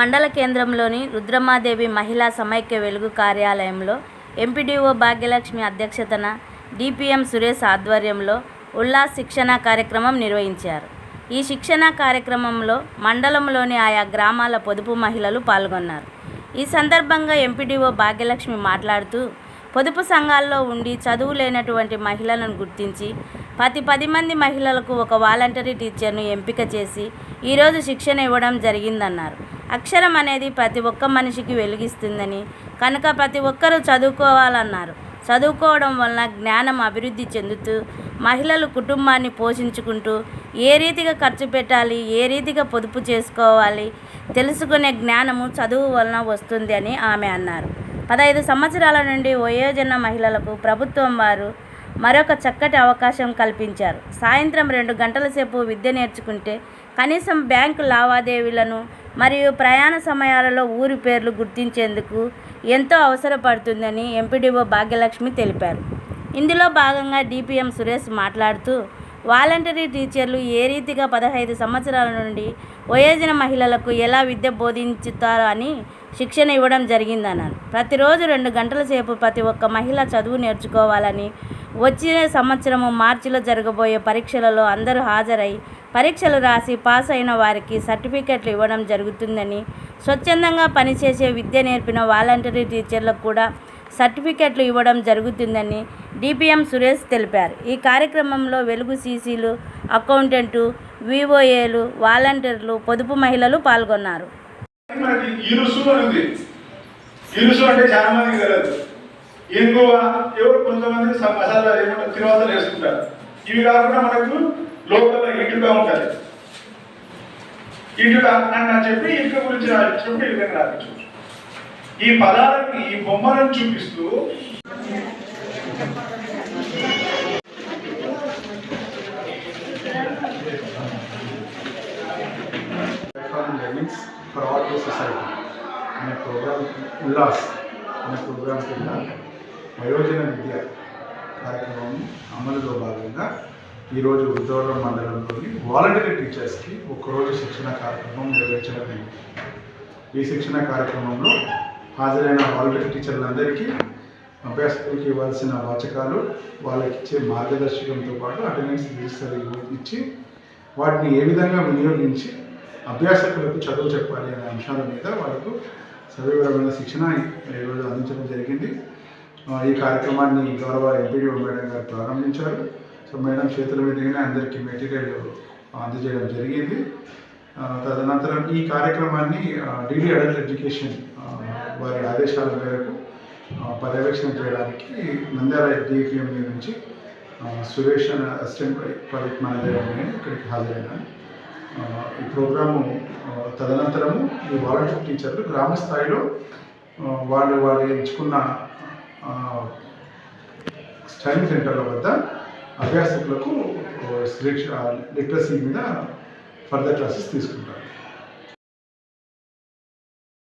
మండల కేంద్రంలోని రుద్రమాదేవి మహిళా సమైక్య వెలుగు కార్యాలయంలో ఎంపీడీఓ భాగ్యలక్ష్మి అధ్యక్షతన డిపిఎం సురేష్ ఆధ్వర్యంలో ఉల్లాస్ శిక్షణ కార్యక్రమం నిర్వహించారు. ఈ శిక్షణ కార్యక్రమంలో మండలంలోని ఆయా గ్రామాల పొదుపు మహిళలు పాల్గొన్నారు. ఈ సందర్భంగా ఎంపీడీఓ భాగ్యలక్ష్మి మాట్లాడుతూ పొదుపు సంఘాల్లో ఉండి చదువు లేనటువంటి మహిళలను గుర్తించి ప్రతి పది మంది మహిళలకు ఒక వాలంటరీ టీచర్ను ఎంపిక చేసి ఈరోజు శిక్షణ ఇవ్వడం జరిగిందన్నారు. అక్షరం అనేది ప్రతి ఒక్క మనిషికి వెలిగిస్తుందని. కనుక ప్రతి ఒక్కరూ చదువుకోవాలన్నారు. చదువుకోవడం వలన జ్ఞానం అభివృద్ధి చెందుతూ మహిళలు కుటుంబాన్ని పోషించుకుంటూ ఏ రీతిగా ఖర్చు పెట్టాలి ఏ రీతిగా పొదుపు చేసుకోవాలి తెలుసుకునే జ్ఞానము చదువు వలన వస్తుంది అని ఆమె అన్నారు. పదహైదు సంవత్సరాల నుండి వయోజన మహిళలకు ప్రభుత్వం వారు మరొక చక్కటి అవకాశం కల్పించారు. సాయంత్రం రెండు గంటల సేపు విద్య నేర్చుకుంటే కనీసం బ్యాంకు లావాదేవీలను మరియు ప్రయాణ సమయాలలో ఊరి పేర్లు గుర్తించేందుకు ఎంతో అవసరపడుతుందని ఎంపీడీఓ భాగ్యలక్ష్మి తెలిపారు. ఇందులో భాగంగా డిపిఎం సురేష్ మాట్లాడుతూ వాలంటరీ టీచర్లు ఏ రీతిగా పదహైదు సంవత్సరాల నుండి వయోజన మహిళలకు ఎలా విద్య బోధించుతారు అని శిక్షణ ఇవ్వడం జరిగిందన్నారు. ప్రతిరోజు రెండు గంటల సేపు ప్రతి ఒక్క మహిళ చదువు నేర్చుకోవాలని వచ్చే సంవత్సరము మార్చిలో జరగబోయే పరీక్షలలో అందరూ హాజరై పరీక్షలు రాసి పాస్ అయిన వారికి సర్టిఫికెట్లు ఇవ్వడం జరుగుతుందని స్వచ్ఛందంగా పనిచేసే విద్య నేర్పిన వాలంటరీ టీచర్లకు కూడా సర్టిఫికెట్లు ఇవ్వడం జరుగుతుందని డిపిఎం సురేష్ తెలిపారు. ఈ కార్యక్రమంలో వెలుగు సీసీలు అకౌంటెంటు వివోఏలు వాలంటీర్లు పొదుపు మహిళలు పాల్గొన్నారు. అంటే చాలా తెలియదు. ఎవరు కొంతమంది ఏమంటారు? వేసుకుంటారు. ఇవి కాకుండా మనకు లోకల్ ఇటుక ఉంటుంది ఇటుక అని చెప్పి ఇటు గురించి రాయించినప్పుడు ఈ విధంగా రాయించవచ్చు ఈ పదాలని ఈ బొమ్మలను చూపిస్తూ ఫర్ ఆల్ సొసైటీ అనే ప్రోగ్రామ్ ఉల్లాస్ అనే ప్రోగ్రామ్ కింద వయోజన విద్య కార్యక్రమం అమలులో భాగంగా ఈరోజు ఉద్యోగం మండలంలోని వాలంటరీ టీచర్స్కి ఒక్కరోజు శిక్షణ కార్యక్రమం నిర్వహించడం ఈ శిక్షణ కార్యక్రమంలో హాజరైన వాలంటరీ టీచర్లందరికీ అభ్యాసకులకి ఇవ్వాల్సిన వాచకాలు వాళ్ళకి ఇచ్చే మార్గదర్శకంతో పాటు అటెండెన్స్ రిజిస్టర్ ఇచ్చి వాటిని ఏ విధంగా వినియోగించి అభ్యాసకులకు చదువు చెప్పాలి అనే అంశాల మీద వాళ్ళకు సవివరమైన శిక్షణ ఈరోజు అందించడం జరిగింది. ఈ కార్యక్రమాన్ని గౌరవ ఎంపీడీఓ మేడం గారు ప్రారంభించారు. సో మేడం చేతుల మీదుగానే అందరికీ మెటీరియల్ అందజేయడం జరిగింది. తదనంతరం ఈ కార్యక్రమాన్ని డిడి అడల్ట్ ఎడ్యుకేషన్ వారి ఆదేశాల మేరకు పర్యవేక్షణ చేయడానికి నంద్యాల డిపిఎం నుంచి సురేష్ అనే అసిస్టెంట్ ప్రాజెక్ట్ మేనేజర్ నేను ఇక్కడికి హాజరైనాను ఈ ప్రోగ్రాము తదనంతరము ఈ వాలంటీర్ టీచర్లు గ్రామ స్థాయిలో వాళ్ళు వాళ్ళు ఎంచుకున్న స్టైల్ సెంటర్ల వద్ద అభ్యాసకులకు లిటరసీ మీద ఫర్దర్ క్లాసెస్ తీసుకుంటారు.